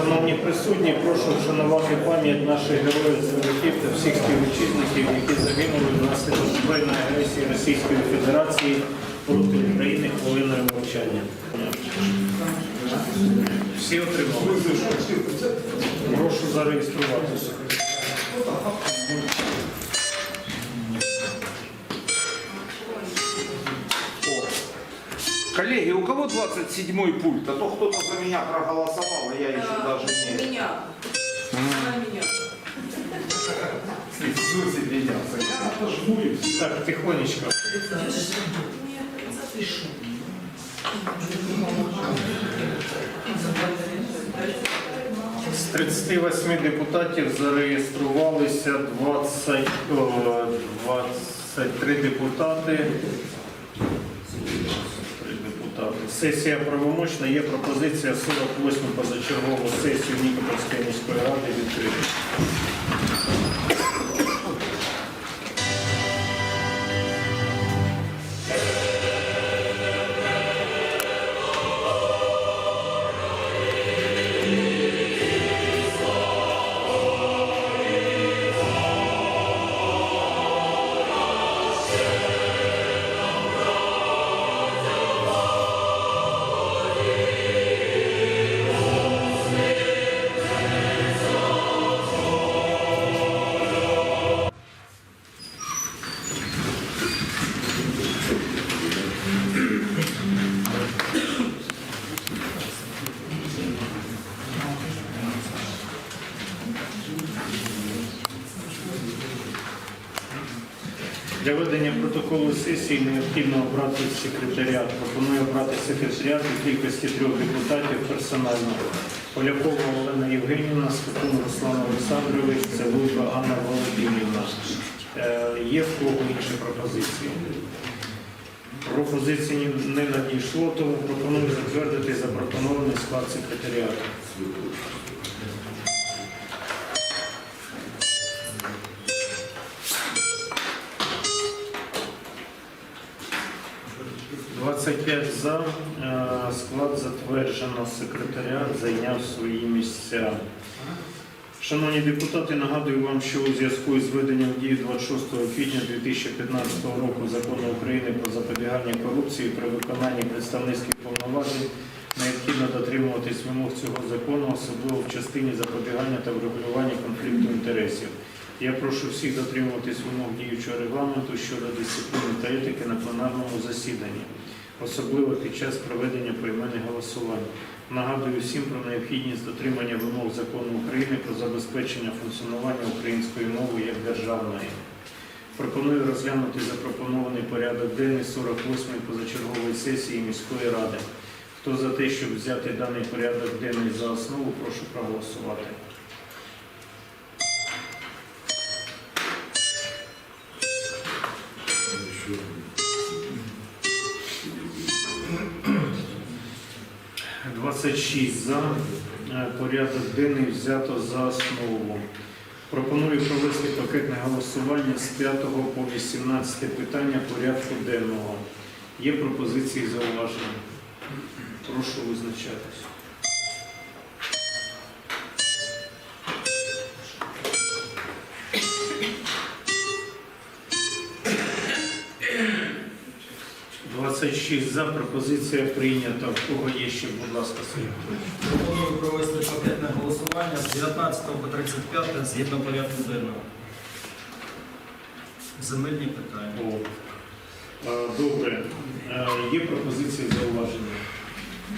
Шановні присутні, прошу вшанувати пам'ять наших героїв земляків та всіх співвітчизників, які загинули внаслідок збройної агресії Російської Федерації проти України хвилиною мовчання. Всі отримали. Прошу зареєструватися. Коллеги, у кого 27-й пульт? А то кто-то за меня проголосовал, а я еще даже не... Меня. Она меня. Себе я. Отожму и. Так, тихонечко. Нет, запишу. З 38 депутатів зареєструвалися 20, о, 23 депутати. 23 депутати. Сесія правомочна. Є пропозиція 48 позачергову сесію Нікопольської міської ради відкрити. Для ведення протоколу сесії необхідно обрати секретаріат. Пропоную обрати секретаріат у кількості трьох депутатів персонально. Полякова Олена Євгенівна, Скотун Руслан Олександрович, Цегулько Анна Володимирівна. Е, Є в кого інші пропозиції? Пропозиції не надійшло, тому пропоную затвердити запропонований склад секретаріату. – 25 за. Е, Склад затверджено. Секретаріат зайняв свої місця. Шановні депутати, нагадую вам, що у зв'язку з введенням в дію 26 квітня 2015 року закону України про запобігання корупції при виконанні представницьких повноважень необхідно дотримуватись вимог цього закону, особливо в частині запобігання та врегулювання конфлікту інтересів. Я прошу всіх дотримуватись вимог діючого регламенту щодо дисципліни та етики на пленарному засіданні, особливо під час проведення поіменних голосувань. Нагадую всім про необхідність дотримання вимог закону України про забезпечення функціонування української мови як державної. Пропоную розглянути запропонований порядок денний 48-ї позачергової сесії міської ради. Хто за те, щоб взяти даний порядок денний за основу, прошу проголосувати. – 26 за. Е, Порядок денний взято за основу. Пропоную провести пакетне голосування з 5 по 18 питання порядку денного. Є пропозиції зауваження? Прошу визначатись. Двадцять шість за. Пропозиція прийнята. В кого є ще, будь ласка, свої? Пропоную провести пакетне голосування з 19 по 35 згідно порядку денного. Земельні питання. О. Е, Добре. Е, Є пропозиції зауваження.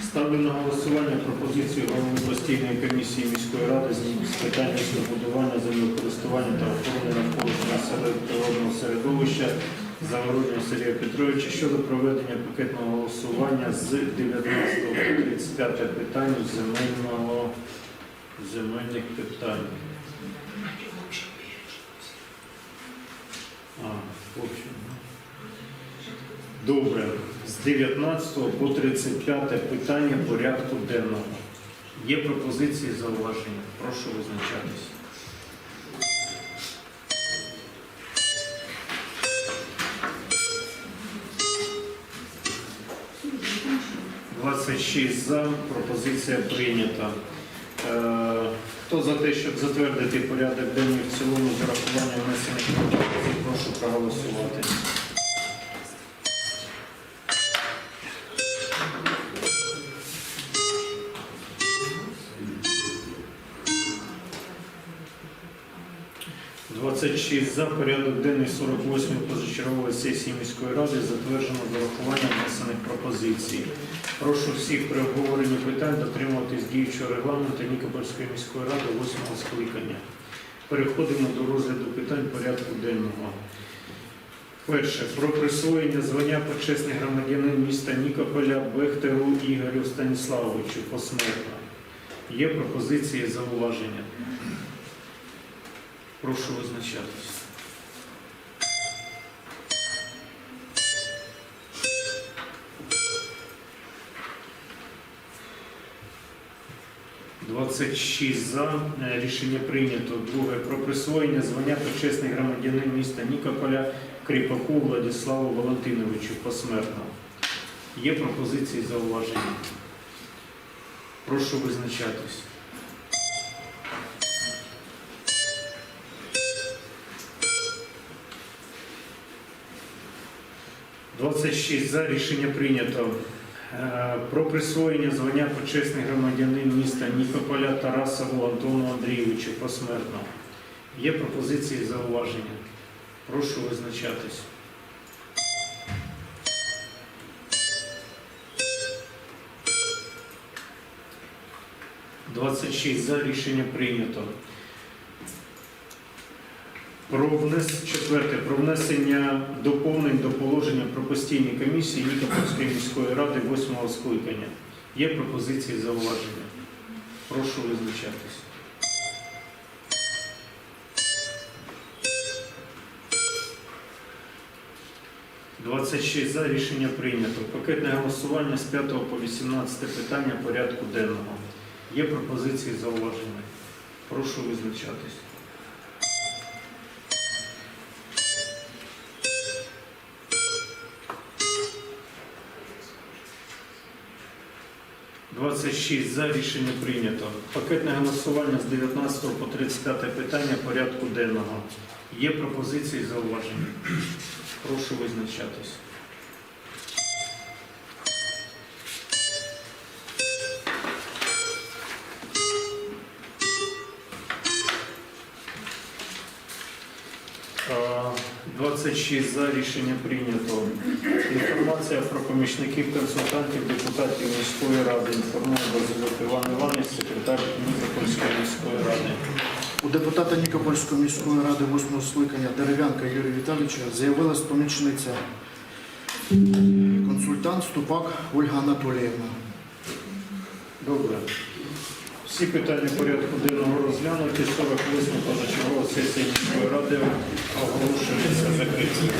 Ставлю на голосування пропозицію голови постійної комісії міської ради з питань містобудування, землекористування та охорони навколишнього природного середовища Загороднього Сергія Петровича щодо проведення пакетного голосування з 19 по 35 питань земельного, земельних питань. А. Ну. Добре. З 19 по 35 питання порядку денного. Є пропозиції зауваження. Прошу визначатися. 26 за. Пропозиція прийнята. Е, Хто за те, щоб затвердити порядок денний в цілому з урахуванням внесених пропозицій, прошу проголосувати. Двадцять шість за порядок денний 48 позачергової сесії міської ради затверджено з урахуванням внесених пропозицій. Прошу всіх при обговоренні питань дотримуватись діючого регламенту Нікопольської міської ради 8 скликання. Переходимо до розгляду питань порядку денного. Перше. Про присвоєння звання почесний громадянин міста Нікополя Бехтеру Ігорю Станіславовичу посмертно. Є пропозиції зауваження. Прошу визначатись. Двадцять шість за. Е, Рішення прийнято. Друге. Про присвоєння звання почесний громадянин міста Нікополя Кріпаку Владиславу Валентиновичу посмертно. Є пропозиції зауваження. Прошу визначатись. 26 за рішення прийнято. Е, Про присвоєння звання почесний громадянин міста Нікополя Тарасову Антону Андрійовичу посмертно. Є пропозиції зауваження. Прошу визначатись. Двадцять за рішення прийнято. Про внес... Четверте. Про внесення доповнень до положення про постійні комісії Нікопольської міської ради 8 скликання. Є пропозиції зауваження. Прошу визначатись. Двадцять шість за рішення прийнято. Пакетне голосування з 5 по 18 питання порядку денного. Є пропозиції зауваження. Прошу визначатись. Двадцять шість за рішення прийнято. Пакетне голосування з 19 по 35 питання порядку денного. Є пропозиції зауваження. Прошу визначатись. 26 за рішення прийнято. Інформація про помічників консультантів депутатів міської ради. Інформує Базилюк Іван Іванович, секретар Нікопольської міської ради. У депутата Нікопольської міської ради 8 скликання Дерев'янка Юрія Віталійовича з'явилась помічниця консультант Ступак Ольга Анатоліївна. Добре. Всі питання порядку денного розглянуті. 48 позачергова сесія міської ради оголошується закритою.